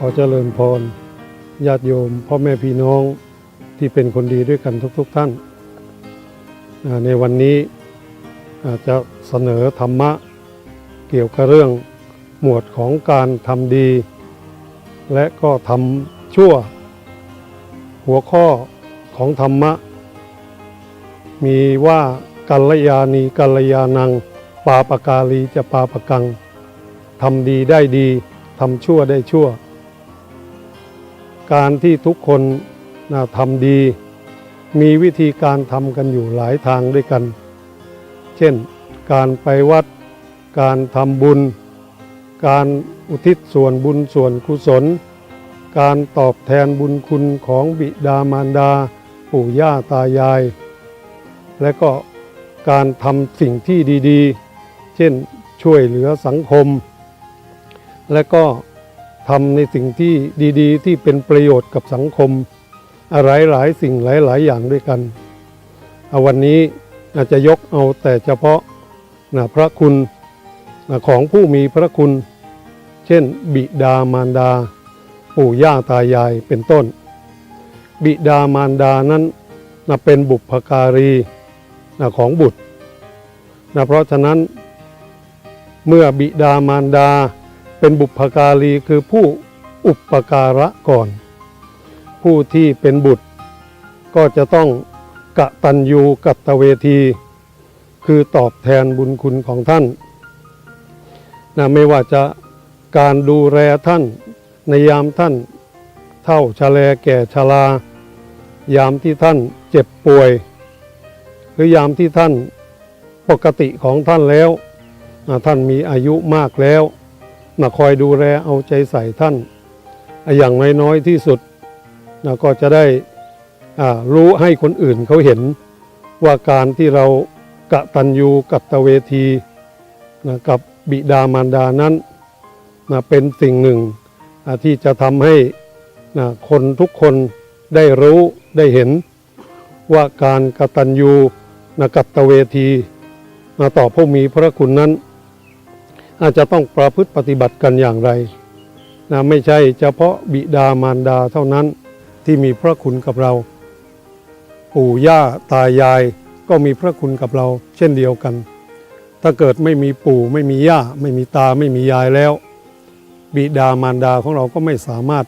ขอเจริญพรญาติโยม พ่อแม่พี่น้องที่เป็นคนดีด้วยกันทุก ๆทท่าน ในวันนี้จจะเสนอธรรมะเกี่ยวกับเรื่องหมวดของการทำดี และก็ทำชั่ว หัวข้อของธรรมะ มีว่ากัลยาณีกัลยานัง ปาปกาลีจะปาปกังทำดีได้ดีทำชั่วได้ชั่ว การที่ทุกคนนะทำดี มีวิธีการทำกันอยู่หลายทางด้วยกัน เช่น การไปวัด การทำบุญ การอุทิศส่วนบุญส่วนกุศล การตอบแทนบุญคุณของบิดามารดา ปู่ย่าตายาย และก็การทำสิ่งที่ดีๆ เช่นช่วยเหลือสังคม และก็ ทำในสิ่งที่ดีๆ ที่เป็นประโยชน์กับสังคม อะไรหลายสิ่งหลาย ๆ อย่างด้วยกันเอาวันนี้อาจจะยกเอาแต่เฉพาะนะพระคุณนะของผู้มีพระคุณ เช่น บิดามารดา ปู่ย่าตายายเป็นต้น บิดามารดานั้นนะเป็นบุพการีนะของบุตรนะเพราะฉะนั้นเมื่อบิดามารดา เป็นบุพการีคือผู้อุปการะก่อน ผู้ที่เป็นบุตร ก็จะต้องกะตัญญูกัตเวที คือตอบแทนบุญคุณของท่านนะไม่ว่าจะการดูแลท่านในยามท่าน เท่าชะแลแก่ชรายามที่ท่านเจ็บป่วย หรือยามที่ท่านปกติของท่านแล้ว ท่านมีอายุมากแล้ว นะคอยดูแลเอาใจใส่ท่าน อย่างน้อยๆที่สุดนะก็จะได้รู้ให้คนอื่นเขาเห็นว่าการที่เรากะตัญญูกัตเวทีนะกับบิดามารดานั้นนะเป็นสิ่งหนึ่งอ่าที่จะทำให้นะคนทุกคนได้รู้ได้เห็น ว่าการกตัญญูนะกัตเวทีนะต่อผู้มีพระคุณนั้น อาจจะต้องประพฤติปฏิบัติกันอย่างไรนะไม่ใช่เฉพาะบิดามารดาเท่านั้นที่มีพระคุณกับเรา ปู่ย่าตายายก็มีพระคุณกับเรา เช่นเดียวกัน ถ้าเกิดไม่มีปู่ไม่มีย่า ไม่มีตาไม่มียายแล้ว บิดามารดาของเราก็ไม่สามารถ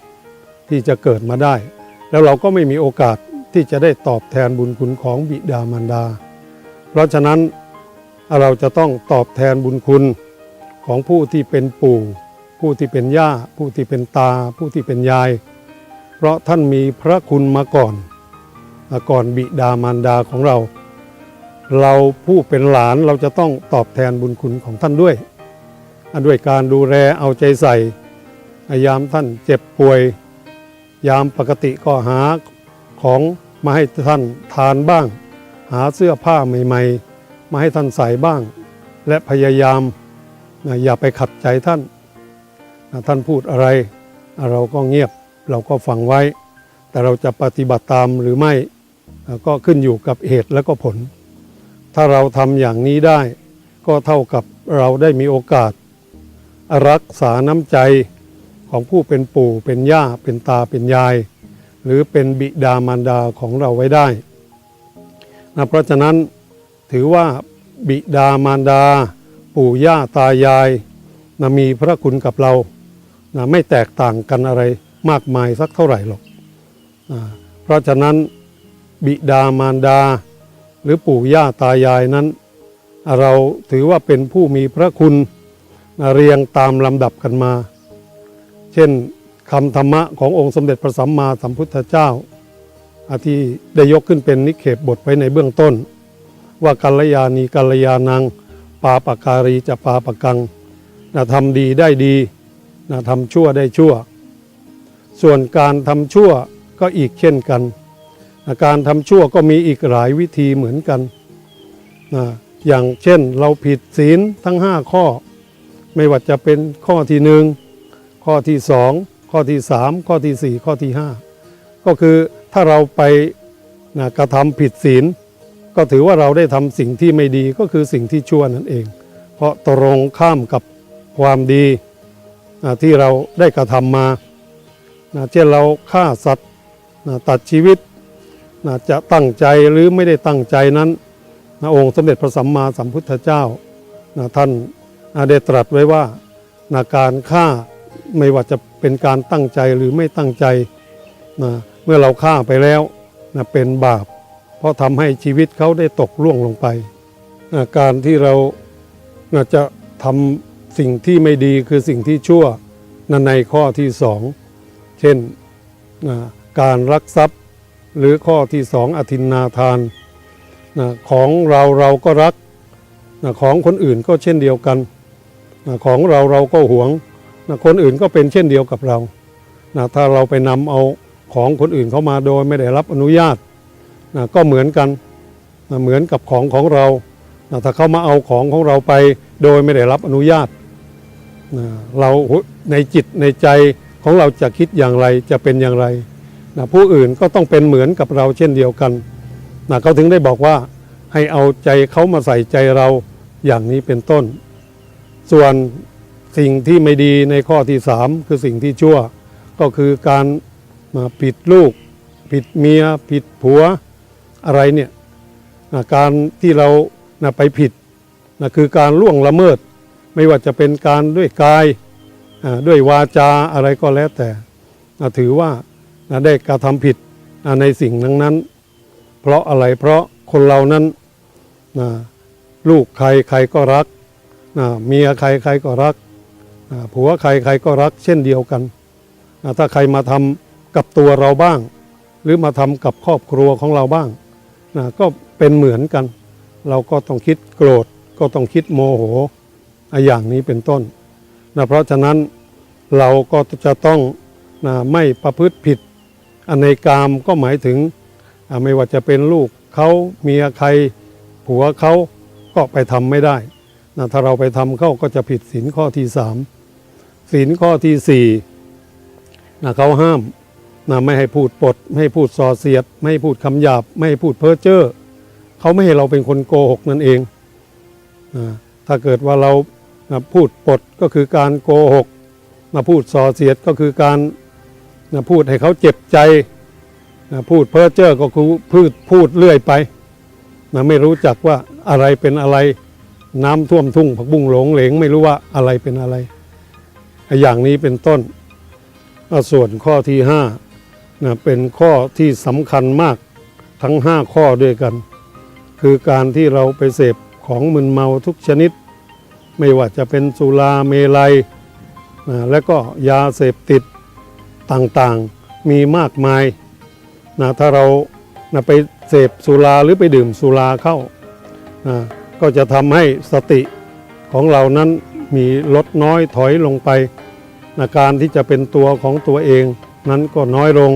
ที่จะเกิดมาได้ แล้วเราก็ไม่มีโอกาสที่จะได้ตอบแทนบุญคุณของบิดามารดา เพราะฉะนั้นเราจะต้องตอบแทนบุญคุณ ของผู้ที่เป็นปู่ ผู้ที่เป็นย่า ผู้ที่เป็นตา ผู้ที่เป็นยาย เพราะท่านมีพระคุณมาก่อนมาก่อนบิดามารดาของเรา เราผู้เป็นหลานเราจะต้องตอบแทนบุญคุณของท่านด้วยอะด้วยการดูแลเอาใจใส่ยามท่านเจ็บป่วย ยามปกติก็หาของมาให้ท่านทานบ้าง หาเสื้อผ้าใหม่ ๆ มาให้ท่านใส่บ้าง และพยายาม นะอย่าไปขัดใจท่านนะท่านพูดอะไร เราก็เงียบเราก็ฟังไว้ แต่เราจะปฏิบัติตามหรือไม่อะก็ขึ้นอยู่กับเหตุและก็ผล ถ้าเราทำอย่างนี้ได้ ก็เท่ากับเราได้มีโอกาส รักษาน้ำใจของผู้เป็นปู่เป็นย่าเป็นตาเป็นยาย หรือเป็นบิดามารดาของเราไว้ได้นะเพราะฉะนั้นถือว่าบิดามารดา ปู่ย่าตายายนะมีพระคุณกับเรานะไม่แตกต่างกันอะไรมากมายสักเท่าไหร่หรอกนะเพราะฉะนั้นบิดามารดา หรือปู่ย่าตายายนั้น เราถือว่าเป็นผู้มีพระคุณนะเรียงตามลำดับกันมา เช่นคำธรรมะขององค์สมเด็จพระสัมมาสัมพุทธเจ้าที่ได้ยกขึ้นเป็นนิเขปบทไว้ในเบื้องต้น ว่ากัลยาณีกัลยานัง ปาปการีจะปาปกังนะทำดีได้ดีนะทำชั่วได้ชั่ว ส่วนการทำชั่วก็อีกเช่นกันนะการทำชั่วก็มีอีกหลายวิธีเหมือนกันนะอย่างเช่นเราผิดศีลทั้ง 5 ข้อ ไม่ว่าจะเป็นข้อที่หนึ่งข้อที่สองข้อที่สามข้อที่สี่ข้อที่ห้าก็คือถ้าเราไปนะกระทำผิดศีล ก็ถือว่าเราได้ทำสิ่งที่ไม่ดีก็คือสิ่งที่ชั่วนั่นเอง เพราะตรงข้ามกับความดีที่เราได้กระทำมาเช่นเราฆ่าสัตว์ตัดชีวิตจะตั้งใจหรือไม่ได้ตั้งใจนั้นองค์สมเด็จพระสัมมาสัมพุทธเจ้าท่านได้ตรัสไว้ว่านะการฆ่าไม่ว่าจะเป็นการตั้งใจหรือไม่ตั้งใจ เมื่อเราฆ่าไปแล้วเป็นบาป เพราะทำให้ชีวิตเขาได้ตกล่วงลงไป การที่เราจะทำสิ่งที่ไม่ดีคือสิ่งที่ชั่วนะในข้อที่สองเช่นการรักทรัพย์หรือข้อที่สองอธินนาทานของเราเราก็รักของคนอื่นก็เช่นเดียวกันของเราเราก็หวงคนอื่นก็เป็นเช่นเดียวกับเราถ้าเราไปนำเอาของคนอื่นเข้ามาโดยไม่ได้รับอนุญาต นะก็เหมือนกันนะเหมือนกับของของเรานะถ้าเขามาเอาของของเราไปโดยไม่ได้รับอนุญาตนะเราในจิตในใจของเราจะคิดอย่างไรจะเป็นอย่างไรนะผู้อื่นก็ต้องเป็นเหมือนกับเราเช่นเดียวกันนะเขาถึงได้บอกว่าให้เอาใจเขามาใส่ใจเราอย่างนี้เป็นต้น ส่วนสิ่งที่ไม่ดีในข้อที่สามคือสิ่งที่ชั่ว ก็คือการมาผิดลูก ผิดเมีย ผิดผัว อะไรเนี่ยนะการที่เรานะไปผิดนะคือการล่วงละเมิด ไม่ว่าจะเป็นการด้วยกายอ่าด้วยวาจาอะไรก็แล้วแต่นะถือว่านะได้กระทำผิดอ่าในสิ่งนั้นนั้น เพราะอะไรเพราะคนเรานั้นนะลูกใครใครก็รักนะเมียใครใครก็รักนะผัวใครใครก็รัก เช่นเดียวกันนะถ้าใครมาทำกับตัวเราบ้าง หรือมาทำกับครอบครัวของเราบ้าง นะก็เป็นเหมือนกัน เราก็ต้องคิดโกรธก็ต้องคิดโมโหอะอย่างนี้เป็นต้นนะเพราะฉะนั้นเราก็จะต้องนะไม่ประพฤติผิดอันในกามก็หมายถึงไม่ว่าจะเป็นลูกเขาเมียใครผัวเขาก็ไปทำไม่ได้นะถ้าเราไปทำเขาก็จะผิดศีลข้อที่สามศีลข้อที่สี่นะเขาห้าม นะไม่ให้พูดปด ไม่ให้พูดส่อเสียด ไม่ให้พูดคำหยาบ ไม่ให้พูดเพ้อเจ้อเขาไม่ให้เราเป็นคนโกหกนั่นเองนะถ้าเกิดว่าเรานะพูดปดก็คือการโกหกมาพูดส่อเสียดก็คือการนะพูดให้เขาเจ็บใจนะพูดเพ้อเจ้อก็คือพูดพูดเรื่อยไปนะไม่รู้จักว่าอะไรเป็นอะไร น้ำท่วมทุ่งผักบุ้งหลงเหลง ไม่รู้ว่าอะไรเป็นอะไร อย่างนี้เป็นต้นส่วนข้อที่ห้า นะเป็นข้อที่สำคัญมากทั้งห้าข้อด้วยกัน คือการที่เราไปเสพของมึนเมาทุกชนิด ไม่ว่าจะเป็นสุราเมลัยนะและก็ยาเสพติดต่างๆมีมากมายนะถ้าเรานะไปเสพสุราหรือไปดื่มสุราเข้านะก็จะทำให้สติของเรานั้นมีลดน้อยถอยลงไปนะการที่จะเป็นตัวของตัวเอง นั้นก็น้อยลง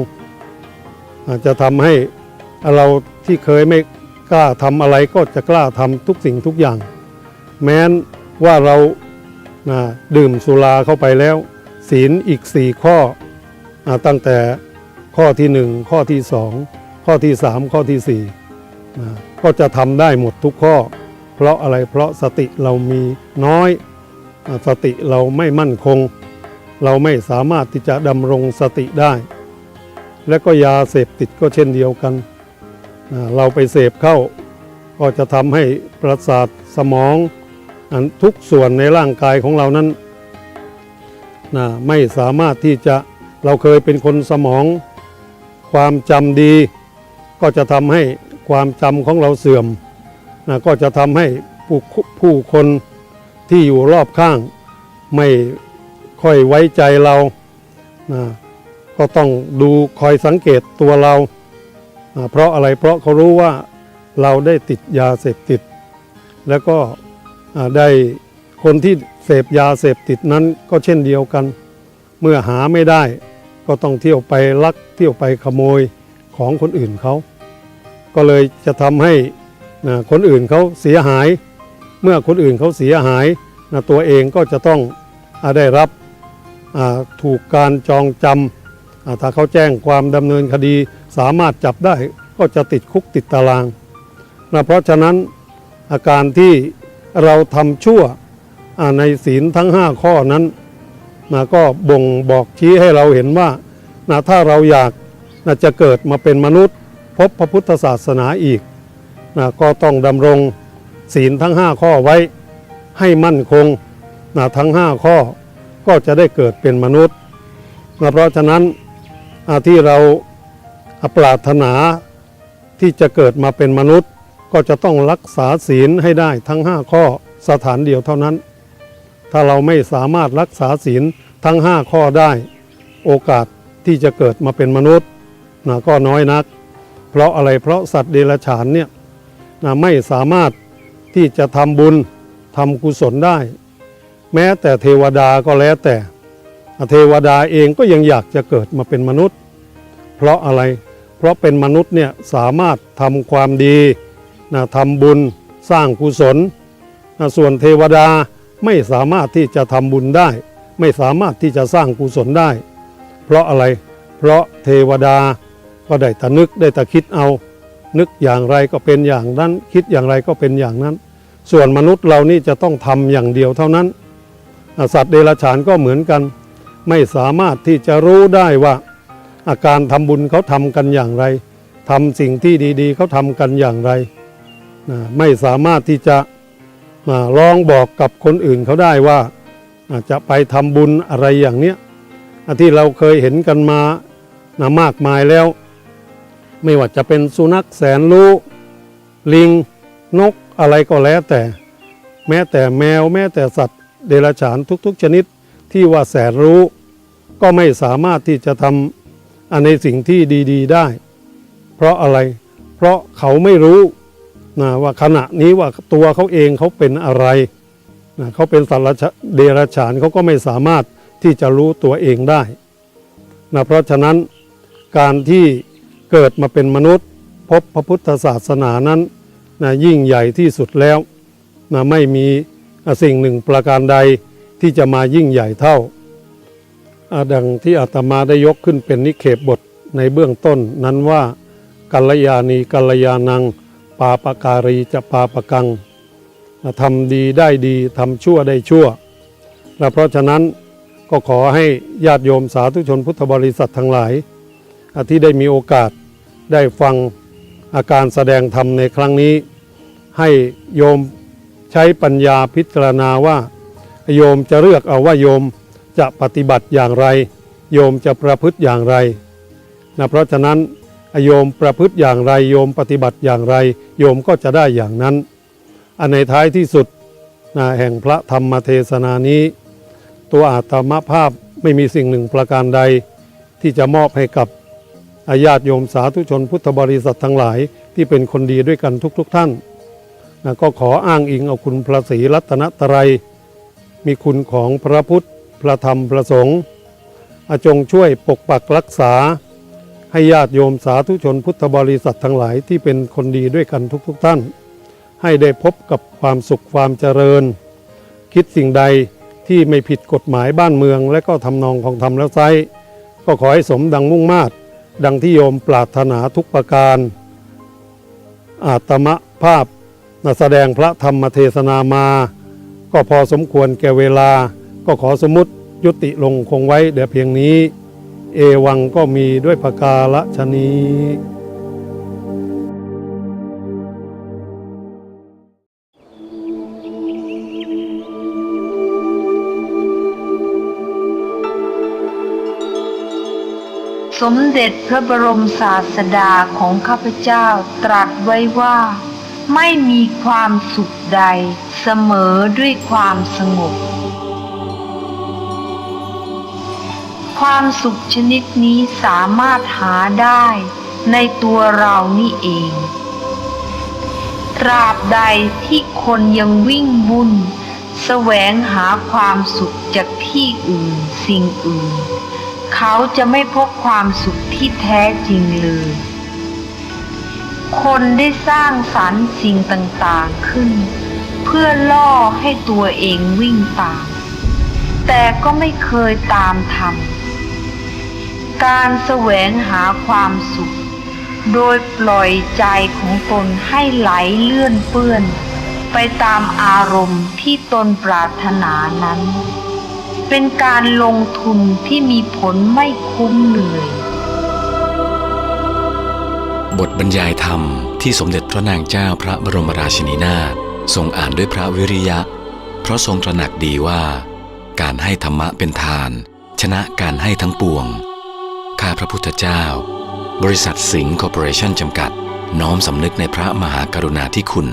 อาจจะทำให้เราที่เคยไม่กล้าทำอะไรก็จะกล้าทำทุกสิ่งทุกอย่าง แม้นว่าเรานะดื่มสุราเข้าไปแล้ว ศีลอีกสี่ข้ออตั้งแต่ข้อที่หนึ่งข้อที่สองข้อที่สามข้อที่สี่ก็จะทำได้หมดทุกข้อ เพราะอะไรเพราะสติเรามีน้อยอสติเราไม่มั่นคง เราไม่สามารถที่จะดำรงสติได้ และก็ยาเสพติดก็เช่นเดียวกัน เราไปเสพเข้า ก็จะทำให้ประสาทสมองอันทุกส่วนในร่างกายของเรานั้นนะไม่สามารถที่จะเราเคยเป็นคนสมอง ความจำดี ก็จะทำให้ความจำของเราเสื่อมนะก็จะทำให้ผู้ผู้คนที่อยู่รอบข้างไม่ ค่อยไว้ใจเรานะก็ต้องดูคอยสังเกตตัวเรานะเพราะอะไรเพราะเขารู้ว่าเราได้ติดยาเสพติด แล้วก็ได้คนที่เสพยาเสพติดนั้นก็เช่นเดียวกัน เมื่อหาไม่ได้ ก็ต้องเที่ยวไปลักเที่ยวไปขโมยของคนอื่นเขา ก็เลยจะทำให้นะคนอื่นเขาเสียหาย เมื่อคนอื่นเขาเสียหายนะตัวเองก็จะต้องอได้รับ ถูกการจองจำถ้าเขาแจ้งความดำเนินคดีสามารถจับได้ก็จะติดคุกติดตารางนะเพราะฉะนั้นอาการที่เราทำชั่วในศีลทั้ง 5 ข้อนั้นนะก็บ่งบอกชี้ให้เราเห็นว่านะถ้าเราอยากนะจะเกิดมาเป็นมนุษย์ พบพระพุทธศาสนาอีกนะก็ต้องดำรงศีลทั้ง 5 ข้อไว้ให้มั่นคงนะทั้ง 5 ข้อ ก็จะได้เกิดเป็นมนุษย์นะเพราะฉะนั้นที่เราปรารถนาที่จะเกิดมาเป็นมนุษย์ ก็จะต้องรักษาศีลให้ได้ทั้ง 5 ข้อสถานเดียวเท่านั้น ถ้าเราไม่สามารถรักษาศีลทั้ง 5 ข้อได้ โอกาสที่จะเกิดมาเป็นมนุษย์นะก็น้อยนัก เพราะอะไรเพราะสัตว์เดรัจฉานเนี่ยนะไม่สามารถที่จะทำบุญทำกุศลได้ แม้แต่เทวดาก็แล้วแต่เทวดาเองก็ยังอยากจะเกิดมาเป็นมนุษย์ เพราะอะไร เพราะเป็นมนุษย์เนี่ยสามารถทำความดีนะทำบุญสร้างกุศลนะส่วนเทวดาไม่สามารถที่จะทำบุญได้ ไม่สามารถที่จะสร้างกุศลได้ เพราะอะไร เพราะเทวดาก็ได้แต่นึกได้แต่คิดเอา นึกอย่างไรก็เป็นอย่างนั้น คิดอย่างไรก็เป็นอย่างนั้น ส่วนมนุษย์เรานี่จะต้องทำอย่างเดียวเท่านั้น สัตว์เดรัจฉานก็เหมือนกัน ไม่สามารถที่จะรู้ได้ว่า อาการทำบุญเขาทำกันอย่างไรทำสิ่งที่ดีๆเขาทำกันอย่างไร ไม่สามารถที่จะมาลองบอกกับคนอื่นเขาได้ว่าจะไปทำบุญอะไรอย่างเนี้ยที่เราเคยเห็นกันมานะมากมายแล้ว ไม่ว่าจะเป็นสุนัขแสนรู้ลิงนกอะไรก็แล้วแต่ แม้แต่แมวแม้แต่สัตว์ เดรัจฉานทุกๆชนิดที่ว่าแสนรู้ ก็ไม่สามารถที่จะทำอันในสิ่งที่ดี ๆ ได้ เพราะอะไร เพราะเขาไม่รู้นะว่าขณะนี้ว่าตัวเขาเองเขาเป็นอะไรนะเขาเป็นสัตว์เดรัจฉานเขาก็ไม่สามารถที่จะรู้ตัวเองได้นะเพราะฉะนั้นการที่เกิดมาเป็นมนุษย์ พบพระพุทธศาสนานั้นนะยิ่งใหญ่ที่สุดแล้วนะไม่มี สิ่งหนึ่งประการใดที่จะมายิ่งใหญ่เท่าอาดังที่อาตมาได้ยกขึ้นเป็นนิเคปบทในเบื้องต้นนั้นว่ากัลยาณีกัลยานัง ปาปการีจะปาปกังทำดีได้ดีทำชั่วได้ชั่ว และเพราะฉะนั้นก็ขอให้ญาติโยมสาธุชนพุทธบริษัททั้งหลาย ที่ได้มีโอกาสได้ฟังอาการแสดงธรรมในครั้งนี้ ให้โยม ใช้ปัญญาพิจารณาว่า โยมจะเลือกเอาว่าโยมจะปฏิบัติอย่างไร โยมจะประพฤติอย่างไรนะเพราะฉะนั้นโยมประพฤติอย่างไร โยมปฏิบัติอย่างไร โยมก็จะได้อย่างนั้น อันในท้ายที่สุดนะแห่งพระธรรมเทศนานี้ ตัวอาตมภาพไม่มีสิ่งหนึ่งประการใด ที่จะมอบให้กับอาญาติโยมสาธุชนพุทธบริษัททั้งหลายที่เป็นคนดีด้วยกันทุกๆทท่าน นะก็ขออ้างอิงเอาคุณพระศรีรัตนตรัย มีคุณของพระพุทธ พระธรรม พระสงฆ์อาจงช่วยปกปักรักษา ให้ญาติโยมสาธุชนพุทธบริษัททั้งหลายที่เป็นคนดีด้วยกันทุกๆทท่าน ให้ได้พบกับความสุขความเจริญ คิดสิ่งใดที่ไม่ผิดกฎหมายบ้านเมือง และก็ทำนองของธรรมแล้วไซก็ขอให้สมดังมุ่งมาตรดังที่โยมปรารถนาทุกประการ อาตมภาพ แสดงพระธรรมเทศนามา ก็พอสมควรแก่เวลา ก็ขอสมมติยุติลงคงไว้เดี๋ยวเพียงนี้ เอวังก็มีด้วยประกาละชนีสมเด็จพระบรมศาสดาของข้าพเจ้าตรัสไว้ว่า ไม่มีความสุขใดเสมอด้วยความสงบ ความสุขชนิดนี้สามารถหาได้ในตัวเรานี่เอง ตราบใดที่คนยังวิ่งวุ่นแสวงหาความสุขจากที่อื่นสิ่งอื่น เขาจะไม่พบความสุขที่แท้จริงเลย คนได้สร้างสรรค์สิ่งต่างๆขึ้น เพื่อล่อให้ตัวเองวิ่งตาม แต่ก็ไม่เคยตามทำการแสวงหาความสุข โดยปล่อยใจของตนให้ไหลเลื่อนเปื้อน ไปตามอารมณ์ที่ตนปรารถนานั้น เป็นการลงทุนที่มีผลไม่คุ้มเลย บทบรรยายธรรมที่สมเด็จพระนางเจ้าพระบรมราชินีนาถทรงอ่านด้วยพระวิริยะ เพราะทรงตระหนักดีว่า การให้ธรรมะเป็นทาน ชนะการให้ทั้งปวง ข้าพระพุทธเจ้า บริษัทสิงห์คอร์ปอเรชั่นจำกัด น้อมสำนึกในพระมหากรุณาธิคุณ